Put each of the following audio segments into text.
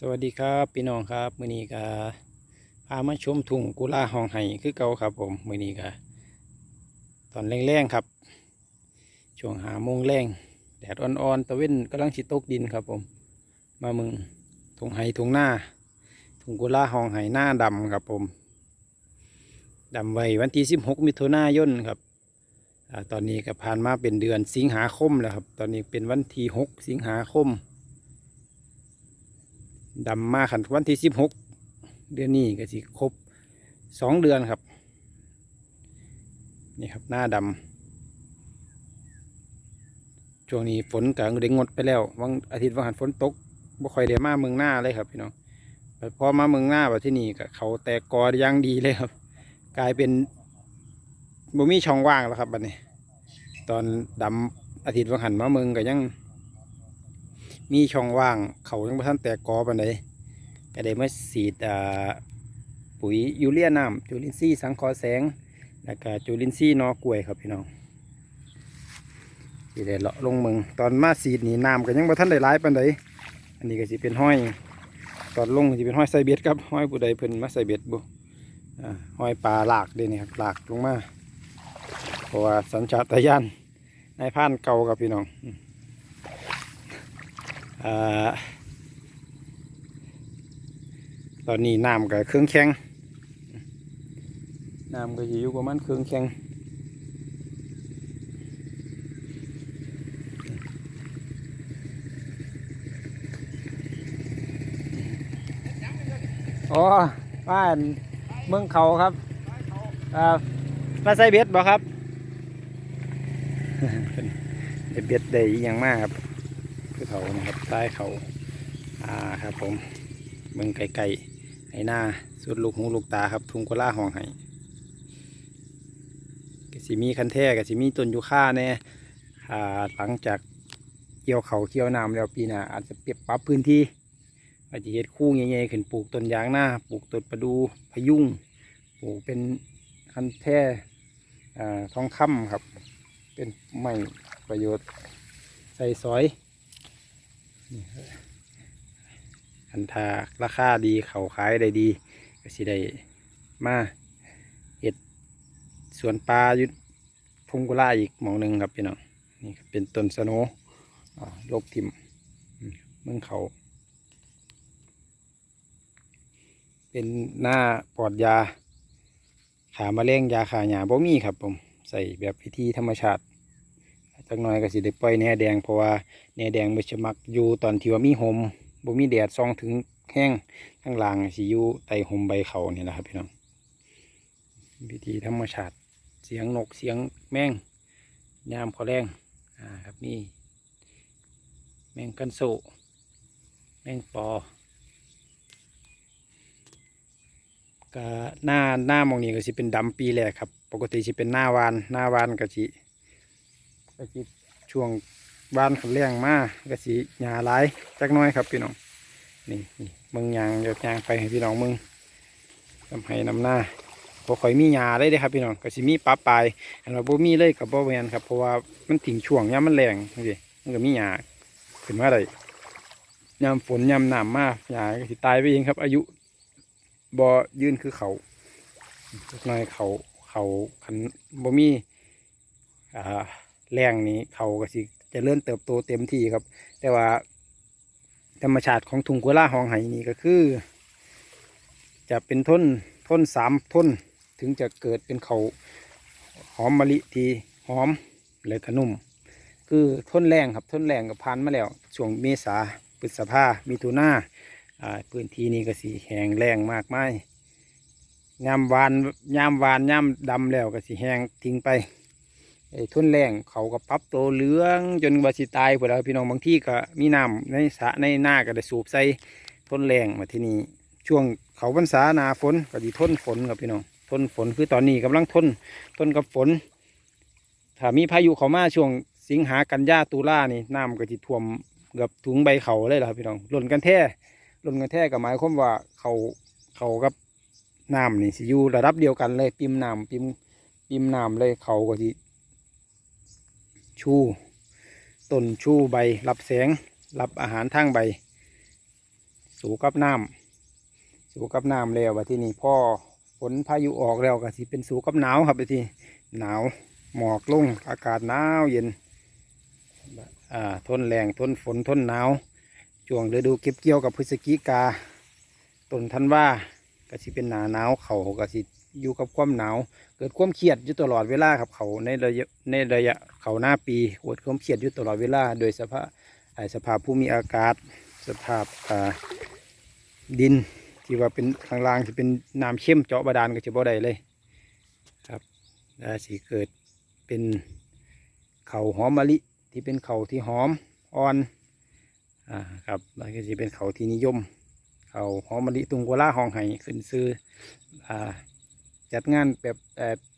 สวัสดีครับพี่น้องครับมื้อนี้ก็พามาชมทุ่งกุลาห้องไห้คือเก่าครับผมมื้อนี้ก็ตอนแรงๆครับ ช่วงหาโมงแรงแดดอ่อนๆตะเว้นกำลังสิตกดินครับผม มามึงทุ่งไห้ทุ่งหน้าทุ่งกุลาห้องไห้หน้าดำครับผมดำไว้วันที่16มิถุนายนครับอตอนนี้ก็ผ่านมาเป็นเดือนสิงหาคมแล้วครับ ตอนนี้เป็นวันที่6สิงหาคม ดำมาขันวันที่สิบหกเดือนนี้ก็สิครบสองเดือนครับ นี่ครับหน้าดำช่วงนี้ฝนกลางเด้งดไปแล้ววันอาทิตย์วันหันฝนตกบ่ค่อยได้มาเมืองหน้าเลยครับพี่น้องพอมาเมืองหน้าแบบที่นี่ก็เขาแตกกอย่างดีเลยครับ กลายเป็นบ่มีช่องว่างแล้วครับบัดนี้ ตอนดำอาทิตย์วันหันมาเมืองก็ยัง มีช่องว่างเขายังบ่ทันแตกกอปานใดก็ได้มาสีดปุ๋ยยูเรียน้ำจุลินทรีย์สังเคราะห์แสง แล้วก็จุลินทรีย์นอกล้วยครับพี่น้องที่ได้เลาะลงเมืองตอนมาสีดนี่น้ำก็ยังบ่ทันได้หลายปานใดอันนี้ก็สิเป็นห้อย ตอนลงสิเป็นห้อยไซเบ็ดครับห้อยผู้ใดเพิ่นมาใส่เบ็ดบ่ห้อยปลาหลากเด้นี่ครับหลากลงมาเพราะว่าสัญชาตญาณนายพานเก่าครับพี่น้อง ตอนนี้น้ำกับเครื่องแข็งน้ำก็อยู่ประมาณเครื่องแข็งอ๋อบ้านเมืองเขาครับมาใส่เบ็ดบ่ครับเบ็ดได้ย่างมากครับ คือเขานะครับใต้เขาอ่าครับผมเมืองไก่ๆไอ้หน้าสุดลูกหูลูกตาครับทุ่งกุลาห้องไห้กสิมีคันแท้ก็สิมีต้นยูคาแน่อ่าหลังจากเกี่ยวเขาเกี่ยวน้ำแล้วปีหน้าอาจจะเปรียบปรับพื้นที่อาจจะเฮ็ดคู่ใหญ่ๆขึ้นปลูกต้นยางหน้าปลูกต้นประดูพยุงปลูกเป็นคันแท่ทองคำครับ เป็นไม้ประโยชน์ใส่ซอย อันทาราคาดีเขาขายได้ดีก็สิได้มาเห็ดสวนปลายู่ทุ่งกุลาอีกหมองหนึ่งครับพี่น้องนี่เป็นต้นสโนอ่าโลกทิมเมืองเขา เป็นหน้าปลอดยา ขามาเร่งยาขาหยาบ่มีครับผม ใส่แบบพิธีธรรมชาติ จักหน่อยก็สิได้ปล่อยแหนแดงเพราะว่าแหนแดงมันจะมักอยู่ตอนที่ว่ามีหมบ่มีแดดส่องถึงแห้งข้างล่างสิอยู่ใต้หมใบเขานี่แหละครับพี่น้องวิธีธรรมชาติเสียงนกเสียงแมงยามขอแรงอ่าครับนี่แมงกันโซแมงปอก็หน้าหน้ามองนี้ก็สิเป็นดำปีแรกครับ ปกติสิเป็นหน้าวานหน้าวานก็สิ ก็สิช่วงบ้านเขาเลี้ยงมาก็สีหญ้าหลายจักน้อยครับพี่น้องนี่นี่มึงยางเดี๋ยวยางไปให้พี่น้องมึงทำให้นำหน้าพอข่อยมีหญ้าได้เด้ครับพี่น้องก็สิมีปลาปลายอันว่าบ่มีเลยกับบ่แมนครับเพราะว่ามันถึงช่วงยามมันแรงนี่สิมันก็มีหญ้าขึ้นมาได้ยามฝนยามน้ำมากหญ้าก็สิตายไปเองครับ อายุบ่ยืนคือเขาจักน้อยเขาเขาคันบ่มีอ่า แรงนี้เขาก็สิจะเลื่อนเติบโตเต็มที่ครับ แต่ว่าธรรมชาติของทุงกุล่าหองไหนี่ก็คือ จะเป็นทนทนสามทนถึงจะเกิดเป็นเขาหอมมะลิทีหอมและขนุ่ม คือทนแรงครับทนแรงกับพันมาแล้วช่วงเมษาพฤษภามิถุนาอ่าพื้นที่นี้ก็สีแห้งแรงมากมายยามวานยามวานยามดำแล้วก็สีแห้งทิ้งไป ทุนแรงเขาก็ปรับตัวเหลืองจนว่าสิตายพวกเราพี่น้องบางที่ก็มีน้ำในสระในหน้าก็ได้สูบใส่ทนแรงมาที่นี่ช่วงเขาพรรษาหนาฝนก็ดีทนฝนครับพี่น้องทนฝนคือตอนนี้กำลังทนทนกับฝน ถ้ามีพายุเขามาช่วงสิงหากันยาตุลานี่น้ำก็จะท่วมเกือบถุงใบเขาเลยล่ะครับพี่น้องหล่นกันแท้หล่นกันแท้ก็หมายความว่าเขาเขากับน้ำนี่สิอยู่ระดับเดียวกันเลยปิมน้ำปิมปิมน้ำเลยเขาก็สิ ชูต้นชูใบรับแสง รับอาหารทางใบ สูกับน้ำสูกับน้ำแล้วว่าที่นี่พ่อฝนพายุออกแล้วก็สิเป็นสูกับหนาวครับไปที่หนาวหมอกลงอากาศหนาวเย็นอ่าทนแรงทนฝนทนหนาวช่วงฤดูเก็บเกี่ยวกับพฤศจิกาต้นธันวาก็สิเป็นหนาหนาวเขาก็สิ อยู่กับความหนาว เกิดความเครียดอยู่ตลอดเวลาครับเขาในระยะในระยะเขาหน้าปีเกิดความเครียดอยู่ตลอดเวลา โดยสภาพสภาพภูมิอากาศ สภาพดินที่ว่าเป็นข้างล่างที่เป็นน้ำเข้มเจาะบาดาลก็จะบ่ได้เลยครับแล้วสิเกิดเป็นเขาหอมมะลิที่เป็นเขาที่หอมอ่อนอ่าครับแล้วก็จะเป็นเขาที่นิยมเขาหอมมะลิตุงกัวล่าหองไห้ขึ้นซื้ออ่า จัดงานแบบ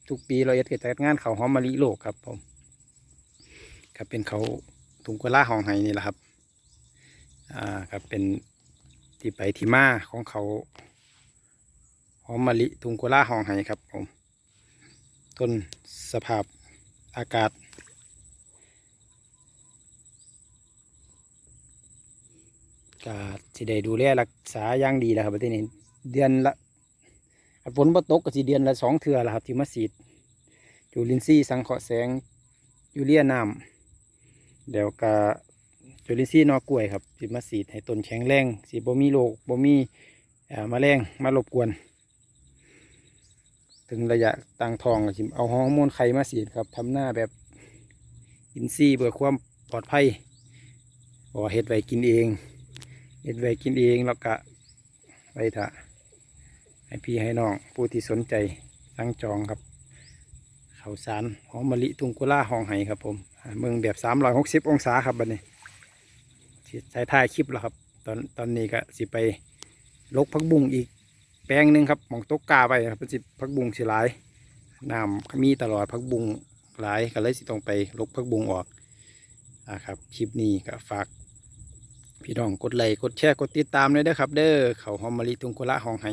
ทุกปีเราจะจัดงานเขาหอมมะลิโลกครับผมครับเป็นเขาทุงกุล่าหองไห้นี่แหละครับอ่าครับเป็นที่ไปที่มาของเขาหอมมะลิทุงกุล่าหองไห้ครับผมต้นสภาพอากาศก็สิได้ดูแลรักษาอย่างดีแล้วครับที่นี่เดือนละ ฝนบ่ตกก็สิเดือนละสองเทื่อละครับที่มาสีดจุลินทรีย์สังเคราะห์แสงยูเรียน้ำเดี๋ยวก็จุลินทรีย์นอกล้วยครับสิมาสีดให้ต้นแข็งแรงสิบ่มีโรคบ่มีเอ่อแมลงมารบกวน ถึงระยะตั้งทองก็สิเอาฮอร์โมนไข่มาสีดครับทำหน้าแบบอินทรีย์เพื่อความปลอดภัยเพราะว่เฮ็ดไว้กินเองเฮ็ดไว้กินเองแล้วก็ไว้ถ้า ให้พี่ให้น้องผู้ที่สนใจสั่งจองครับเขาสารหอมมะลิตุงกุล่าหองไห้ครับผมเมืองแบบสามร้อยหกสิบองศาครับบัดนี้ใช้ท่ายคลิปแล้วครับ ตอนตอนนี้ก็สิไปลกพักบุ้งอีกแปลงหนึ่งครับมองตกกาไปครับสิพักบุ้งสิหลายน้ำมีตลอดพักบุ้งหลายก็เลยสิต้องไปลกพักบุ้งออกอ่าครับคลิปนี้ก็ฝากพี่น้องกดไลค์กดแชร์กดติดตามเลยเด้อครับ เด้อเขาหอมมะลิตุงกุล่าหองไห้